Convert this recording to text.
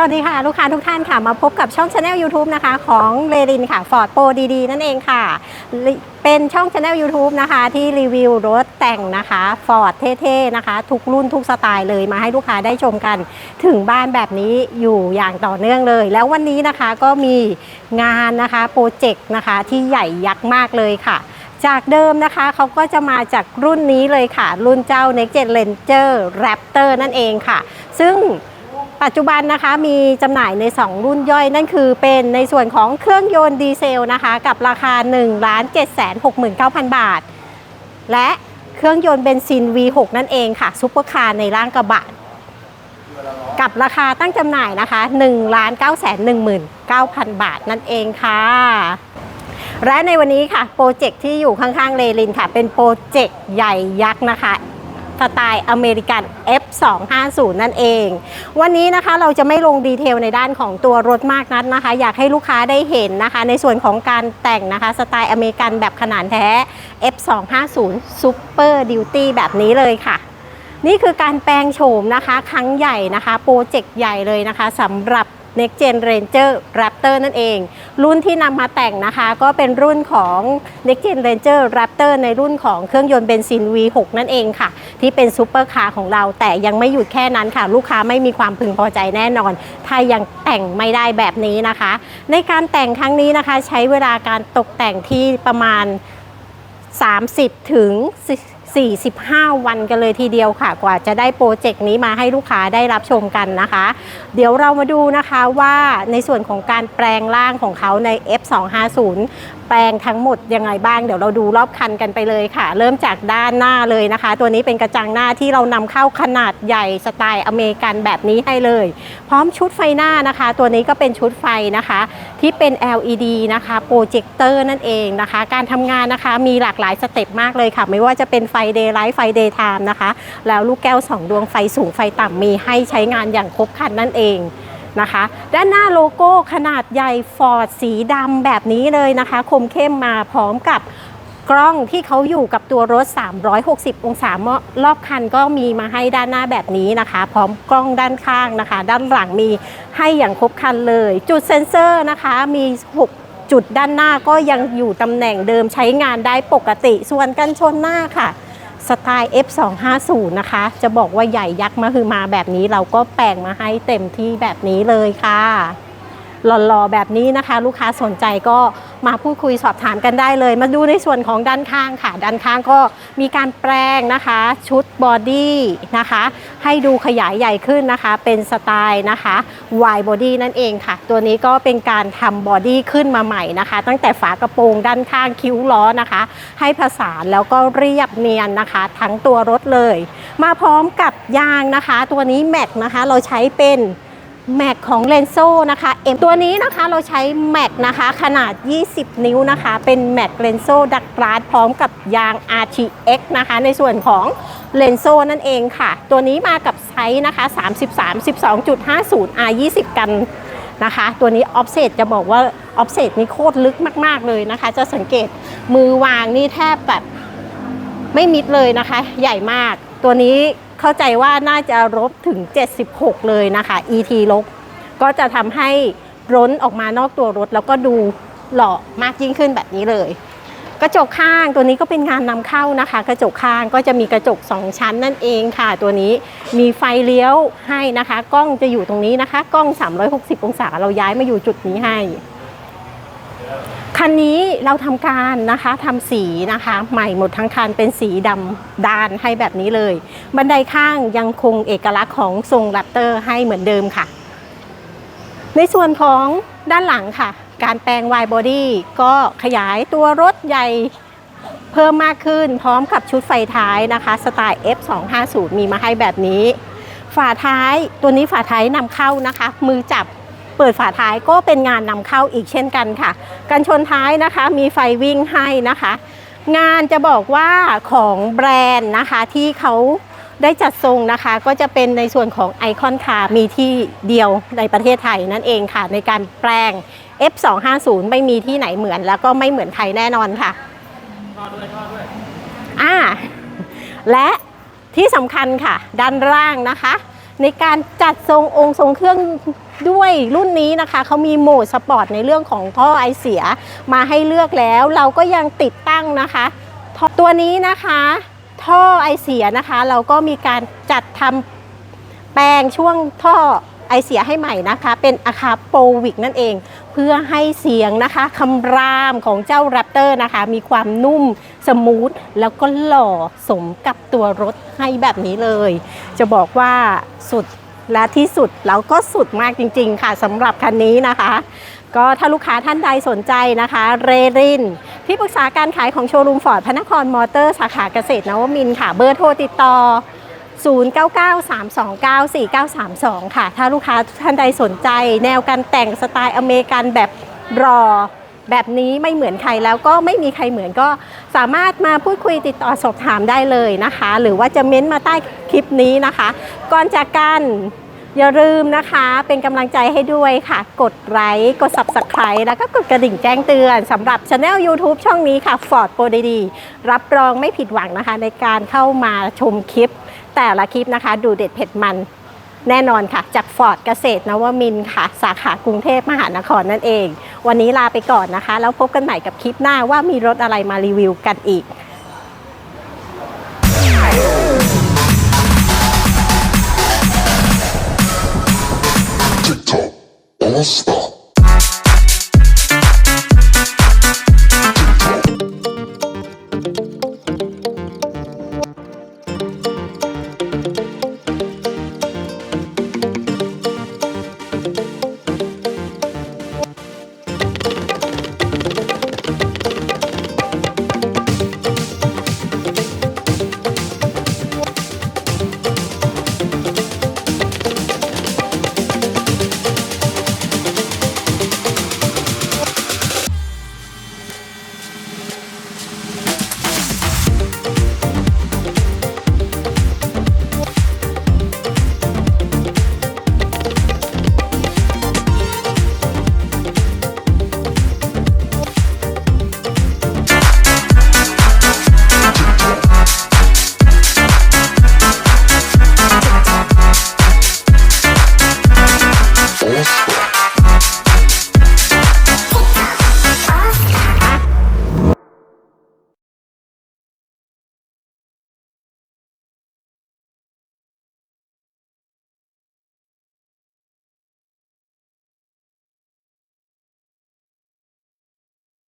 สวัสดีค่ะ ลูกค้าทุกท่านค่ะ มาพบกับช่องช anel YouTube นะคะ ของเลรินค่ะ Ford Pro ดีๆ นั่นเองค่ะ เป็นช่องช anel YouTube นะคะ ที่รีวิวรถแต่งนะคะ Ford เท่ๆนะคะ ทุกรุ่นทุกสไตล์เลยมาให้ลูกค้าได้ชมกัน ถึงบ้านแบบนี้อยู่อย่างต่อเนื่องเลย แล้ววันนี้นะคะก็มีงานนะคะโปรเจกต์นะคะที่ใหญ่ยักษ์มากเลยค่ะจากเดิมนะคะเขาก็จะมาจากรุ่นนี้เลยค่ะ รุ่นเจ้า Next Gen Ranger Raptor นั่นเองค่ะ ซึ่ง ปัจจุบันนะคะมีจำหน่ายใน 2 รุ่นย่อยนั่นคือเป็นในส่วนของเครื่องยนต์ดีเซลนะคะ กับราคา 1 7 6 9 0 0 0 บาท และเครื่องยนต์เบนซิน V6 นั่นเองค่ะซุปเปอร์คาร์ในร่างกระบะกับราคาตั้งจำหน่ายนะคะ1 9 1 9 0 0 0บาทนั่นเองค่ะ และในวันนี้ค่ะ โปรเจกต์ที่อยู่ข้างๆเลลินค่ะ เป็นโปรเจกต์ใหญ่ยักษ์นะคะ สไตล์อเมริกัน F250 นั่นเอง วันนี้นะคะเราจะไม่ลงดีเทลในด้านของตัวรถมากนักนะคะ อยากให้ลูกค้าได้เห็นนะคะ ในส่วนของการแต่งนะคะสไตล์อเมริกันแบบขนาดแท้ F250 Super Duty แบบนี้เลยค่ะนี่คือการแปลงโฉมนะคะ ครั้งใหญ่นะคะ โปรเจกต์ใหญ่เลยนะคะสำหรับ Next Gen Ranger Raptor นั่นเอง รุ่นที่นำมาแต่งนะคะ ก็เป็นรุ่นของ Next Gen Ranger Raptor ในรุ่นของเครื่องยนต์เบนซิน V6 นั่นเองค่ะ ที่เป็นซูเปอร์คาร์ของเรา แต่ยังไม่หยุดแค่นั้นค่ะ ลูกค้าไม่มีความพึงพอใจแน่นอน ถ้ายังแต่งไม่ได้แบบนี้นะคะ ในการแต่งครั้งนี้นะคะ ใช้เวลาการตกแต่งที่ประมาณ 30ถึง 45 วันกันเลยทีเดียวค่ะ กว่าจะได้โปรเจกต์นี้มาให้ลูกค้าได้รับชมกันนะคะ เดี๋ยวเรามาดูนะคะว่าในส่วนของการแปลงร่างของเขาใน F250 แปลงทั้งหมดยังไงบ้าง เดี๋ยวเราดูรอบคันกันไปเลยค่ะ เริ่มจากด้านหน้าเลยนะคะ ตัวนี้เป็นกระจังหน้าที่เรานำเข้าขนาดใหญ่สไตล์อเมริกันแบบนี้ให้เลย พร้อมชุดไฟหน้านะคะ ตัวนี้ก็เป็นชุดไฟนะคะ ที่เป็น LED นะคะโปรเจคเตอร์นั่นเองนะคะ การทำงานนะคะมีหลากหลายสเต็ปมากเลยค่ะ ไม่ว่าจะเป็นไฟเดย์ไลท์ไฟเดย์ไทม์นะคะ แล้วลูกแก้ว 2 ดวงไฟสูงไฟต่ำมีให้ใช้งานอย่างครบครันนั่นเอง นะคะ ด้านหน้าโลโก้ขนาดใหญ่ฟอร์ดสีดำแบบนี้เลยนะคะ คมเข้มมาพร้อมกับกล้องที่เขาอยู่กับตัวรถ 360 องศารอบคันก็มีมาให้ด้านหน้าแบบนี้นะคะ พร้อมกล้องด้านข้างนะคะ ด้านหลังมีให้อย่างครบคันเลย จุดเซ็นเซอร์นะคะมี 6จุดด้านหน้าก็ยังอยู่ตำแหน่งเดิมใช้งานได้ปกติ ส่วนกันชนหน้าค่ะ สไตล์ F250 นะคะ จะบอกว่าใหญ่ยักษ์มาคือมาแบบนี้เราก็แปลงมาให้เต็มที่แบบนี้เลยค่ะหล่อๆแบบนี้นะคะ ลูกค้าสนใจก็ มาพูดคุยสอบถามกันได้เลย มาดูในส่วนของด้านข้างค่ะ ด้านข้างก็มีการแปลงนะคะ ชุดบอดี้นะคะ ให้ดูขยายใหญ่ขึ้นนะคะ เป็นสไตล์นะคะ Y body นั่นเองค่ะ ตัวนี้ก็เป็นการทำบอดี้ขึ้นมาใหม่นะคะ ตั้งแต่ฝากระโปรงด้านข้างคิ้วล้อนะคะ ให้ผสานแล้วก็เรียบเนียนนะคะ ทั้งตัวรถเลย มาพร้อมกับยางนะคะ ตัวนี้แม็กนะคะ เราใช้เป็น แม็กของเลนโซนะคะเอ็มตัวนี้นะคะเราใช้แม็กนะคะขนาด 20 นิ้วนะคะ เป็นแม็กเลนโซดักกราดพร้อมกับยาง RTX นะคะ ในส่วนของเลนโซนั่นเองค่ะ ตัวนี้มากับไซส์นะคะ 33 12.50 R 20 กันนะคะ ตัวนี้ออฟเซตจะบอกว่าออฟเซตนี่โคตรลึกมาก ๆ เลยนะคะ จะสังเกตมือวางนี่แทบแบบไม่มิดเลยนะคะ ใหญ่มาก ตัวนี้เข้าใจว่าน่าจะลบถึง 76 เลยนะคะ ET ลบก็จะทำให้ร้นออกมานอกตัวรถ แล้วก็ดูหล่อมากยิ่งขึ้นแบบนี้เลย กระจกข้างตัวนี้ก็เป็นงานนำเข้านะคะ กระจกข้างก็จะมีกระจก 2 ชั้นนั่นเองค่ะ ตัวนี้มีไฟเลี้ยวให้นะคะ กล้องจะอยู่ตรงนี้นะคะ กล้อง 360 องศาเราย้ายมาอยู่จุดนี้ให้ คันนี้เราทำการนะคะทำสีนะคะ ใหม่หมดทั้งคันเป็นสีดำด้านให้แบบนี้เลย บันไดข้างยังคงเอกลักษณ์ของทรงแรปเตอร์ให้เหมือนเดิมค่ะ ในส่วนของด้านหลังค่ะ การแปลง wide body ก็ขยายตัวรถใหญ่เพิ่มมากขึ้นพร้อมกับชุดไฟท้ายนะคะ สไตล์ F250 มีมาให้แบบนี้ ฝาท้ายตัวนี้ฝาท้ายนำเข้านะคะ มือจับ เปิดฝาท้ายก็เป็นงานนำเข้าอีกเช่นกันค่ะ กันชนท้ายนะคะมีไฟวิ่งให้นะคะ งานจะบอกว่าของแบรนด์นะคะที่เขาได้จัดทรงนะคะก็จะเป็นในส่วนของไอคอนคาร์มีที่เดียวในประเทศไทยนั่นเองค่ะ ในการแปลง F250 ไม่มีที่ไหนเหมือนแล้วก็ไม่เหมือนใครแน่นอนค่ะอ่าและที่สำคัญค่ะ ด้านล่างนะคะ ในการจัดทรงองค์ทรงเครื่องด้วยรุ่นนี้นะคะเขามีโหมดสปอร์ตในเรื่องของท่อไอเสียมาให้เลือกแล้ว เราก็ยังติดตั้งนะคะตัวนี้นะคะท่อไอเสียนะคะ เราก็มีการจัดทำแปลงช่วงท่อไอเสียให้ใหม่นะคะ เป็นอาคาโปวิกนั่นเอง เพื่อให้เสียงนะคะคำรามของเจ้าแรปเตอร์นะคะ มีความนุ่ม สมูทแล้วก็หล่อสมกับตัวรถให้แบบนี้เลย จะบอกว่าสุดและที่สุดแล้วก็สุดมากจริง ๆ ค่ะสำหรับคันนี้นะคะ ก็ถ้าลูกค้าท่านใดสนใจนะคะ เรรินที่ปรึกษาการขายของโชว์รูมฟอร์ดพระนครมอเตอร์สาขาเกษตรนวมินค่ะ เบอร์โทรติดต่อ 0993294932 ค่ะ ถ้าลูกค้าท่านใดสนใจ แนวการแต่งสไตล์อเมริกันแบบรอ แบบนี้ไม่เหมือนใครแล้วก็ไม่มีใครเหมือนก็สามารถมาพูดคุยติดต่อสอบถามได้เลยนะคะ หรือว่าจะเม้นต์มาใต้คลิปนี้นะคะ ก่อนจากกันอย่าลืมนะคะเป็นกำลังใจให้ด้วยค่ะ กดไลค์กด Subscribe แล้วก็กดกระดิ่งแจ้งเตือนสำหรับช anel YouTube ช่องนี้ค่ะ Ford Pro ดีๆรับรองไม่ผิดหวังนะคะ ในการเข้ามาชมคลิป แต่ละคลิปนะคะ ดูเด็ดเผ็ดมัน แน่นอนค่ะ จากฟอร์ดเกษตรนวมินทร์ค่ะ สาขากรุงเทพมหานครนั่นเอง วันนี้ลาไปก่อนนะคะ แล้วพบกันใหม่กับคลิปหน้าว่ามีรถอะไรมารีวิวกันอีก Stop.